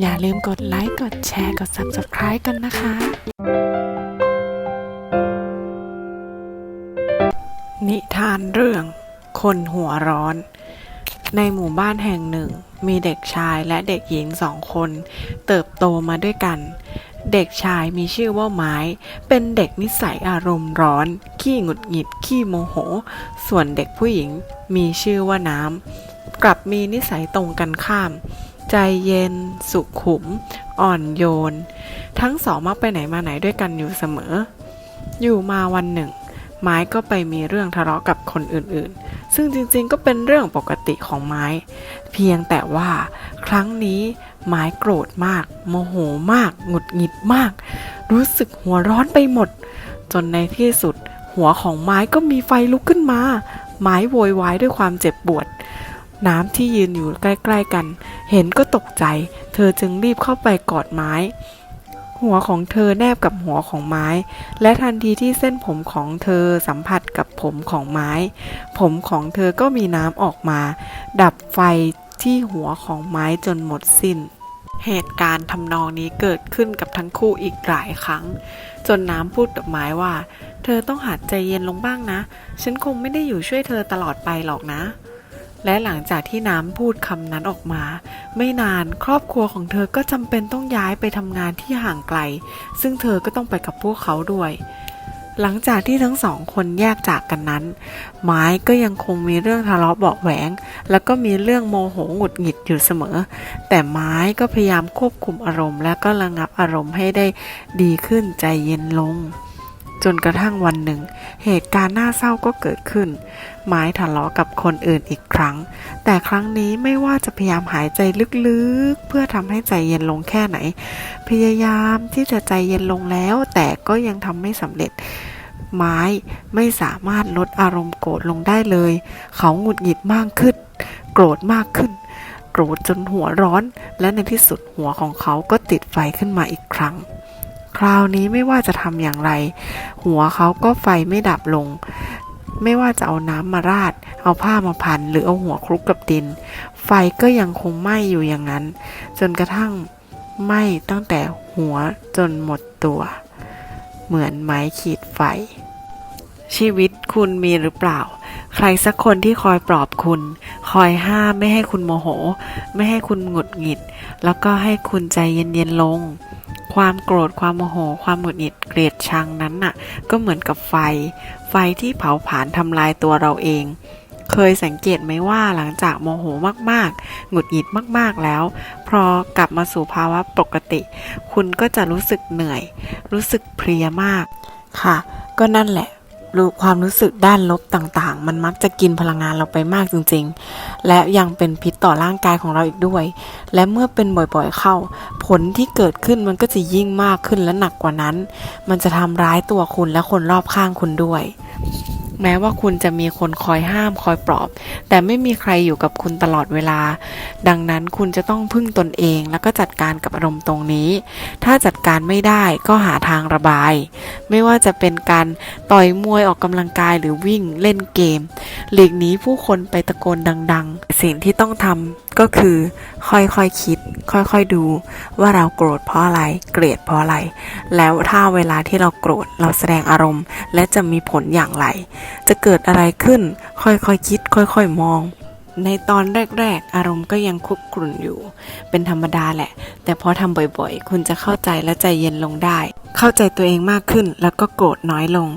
อย่าลืมกดไลค์กดแชร์กด Subscribe กันนะคะ นิทานเรื่อง คนหัวร้อน ในหมู่บ้านแห่งหนึ่ง มีเด็กชายและเด็กหญิงสองคน เติบโตมาด้วยกัน เด็กชายมีชื่อว่าไม้ เป็นเด็กนิสัยอารมณ์ร้อน ขี้หงุดหงิด ขี้โมโห ส่วนเด็กผู้หญิงมีชื่อว่าน้ำกลับมีนิสัยตรงกันข้าม ใจเย็น สุขุม อ่อนโยน ทั้งสองมักไปไหนมาไหนด้วยกันอยู่เสมอ อยู่มาวันหนึ่ง ไม้ก็ไปมีเรื่องทะเลาะกับคนอื่นๆ ซึ่งจริงๆก็เป็นเรื่องปกติของไม้ เพียงแต่ว่าครั้งนี้ไม้โกรธมาก โมโหมาก หงุดหงิดมาก รู้สึกหัวร้อนไปหมด จนในที่สุด หัวของไม้ก็มีไฟลุกขึ้นมา ไม้โวยวายด้วยความเจ็บปวด น้ำที่ยืนอยู่ใกล้ ๆกัน เห็นก็ตกใจ เธอจึงรีบเข้าไปกอดไม้ หัวของเธอแนบกับหัวของไม้ และทันทีที่เส้นผมของเธอสัมผัสกับผมของไม้ ผมของเธอก็มีน้ำออกมา ดับไฟที่หัวของไม้จนหมดสิ้น เหตุการณ์ทำนองนี้เกิดขึ้นกับทั้งคู่อีกหลายครั้ง จนน้ำพูดกับไม้ว่า เธอต้องหัดใจเย็นลงบ้างนะ ฉันคงไม่ได้อยู่ช่วยเธอตลอดไปหรอกนะ และหลังจากที่น้ำพูดคำนั้นออกมา ไม่นานครอบครัวของเธอก็จำเป็นต้องย้ายไปทำงานที่ห่างไกล ซึ่งเธอก็ต้องไปกับพวกเขาด้วย หลังจากที่ทั้งสองคนแยกจากกันนั้น ไม้ก็ยังคงมีเรื่องทะเลาะเบาะแหวง แล้วก็มีเรื่องโมโหหงุดหงิดอยู่เสมอ แต่ไม้ก็พยายามควบคุมอารมณ์ และก็ระงับอารมณ์ให้ได้ดีขึ้นใจเย็นลง จนกระทั่งวันหนึ่ง เหตุการณ์น่าเศร้าก็เกิดขึ้น ไม้ทะเลาะกับคนอื่นอีกครั้ง แต่ครั้งนี้ไม่ว่าจะพยายามหายใจลึกๆ เพื่อทำให้ใจเย็นลงแค่ไหน พยายามที่จะใจเย็นลงแล้ว แต่ก็ยังทำไม่สำเร็จ ไม้ไม่สามารถลดอารมณ์โกรธลงได้เลย เขาหงุดหงิดมากขึ้น โกรธมากขึ้น โกรธจนหัวร้อน และในที่สุดหัวของเขาก็ติดไฟขึ้นมาอีกครั้ง ราวนี้ไม่ว่าจะทำอย่างไร หัวเขาก็ไฟไม่ดับลง ไม่ว่าจะเอาน้ำมาราด เอาผ้ามาพัน หรือเอาหัวคลุกกับดิน ไฟก็ยังคงไหม้อยู่อย่างนั้น จนกระทั่งไหม้ตั้งแต่หัวจนหมดตัว เหมือนไม้ขีดไฟ ชีวิตคุณมีหรือเปล่า ใครสักคนที่คอยปลอบคุณ คอยห้ามไม่ให้คุณโมโห ไม่ให้คุณหงุดหงิด แล้วก็ให้คุณใจเย็นๆลง ความโกรธความโมโห ความหงุดหงิดเกลียดชังนั้นน่ะ ก็เหมือนกับไฟ ไฟที่เผาผลาญทำลายตัวเราเอง เคยสังเกตไหมว่าหลังจากโมโหมากๆ หงุดหงิดมากๆแล้ว พอกลับมาสู่ภาวะปกติ คุณก็จะรู้สึกเหนื่อย รู้สึกเพลียมากค่ะ ก็นั่นแหละ รู้ความรู้สึกด้านลบต่างๆ มันมักจะกินพลังงานเราไปมากจริงๆ และยังเป็นพิษต่อร่างกายของเราอีกด้วย และเมื่อเป็นบ่อยๆเข้า ผลที่เกิดขึ้นมันก็จะยิ่งมากขึ้นและหนักกว่านั้น มันจะทำร้ายตัวคุณและคนรอบข้างคุณด้วย แม้ว่าคุณจะมีคนคอยห้ามคอยปลอบ แต่ไม่มีใครอยู่กับคุณตลอดเวลา ดังนั้นคุณจะต้องพึ่งตนเองแล้วก็จัดการกับอารมณ์ตรงนี้ ถ้าจัดการไม่ได้ก็หาทางระบาย ไม่ว่าจะเป็นการต่อยมวยออกกำลังกายหรือวิ่งเล่นเกม หลีกหนีผู้คนไปตะโกนดัง ๆ สิ่งที่ต้องทำก็คือค่อยๆคคิด ค่อยๆดูว่าเราโกรธเพราะอะไร เกลียดเพราะอะไร แล้วถ้าเวลาที่เราโกรธเราแสดงอารมณ์ และจะมีผลอย่างไร จะเกิดอะไรขึ้น ค่อยๆคคิด ค่อยๆมอง ในตอนแรกๆ อารมณ์ก็ยังคุกกรุ่นอยู่ เป็นธรรมดาแหละ แต่พอทำบ่อยๆ คุณจะเข้าใจและใจเย็นลงได้ เข้าใจตัวเองมากขึ้นแล้วก็โกรธน้อยลง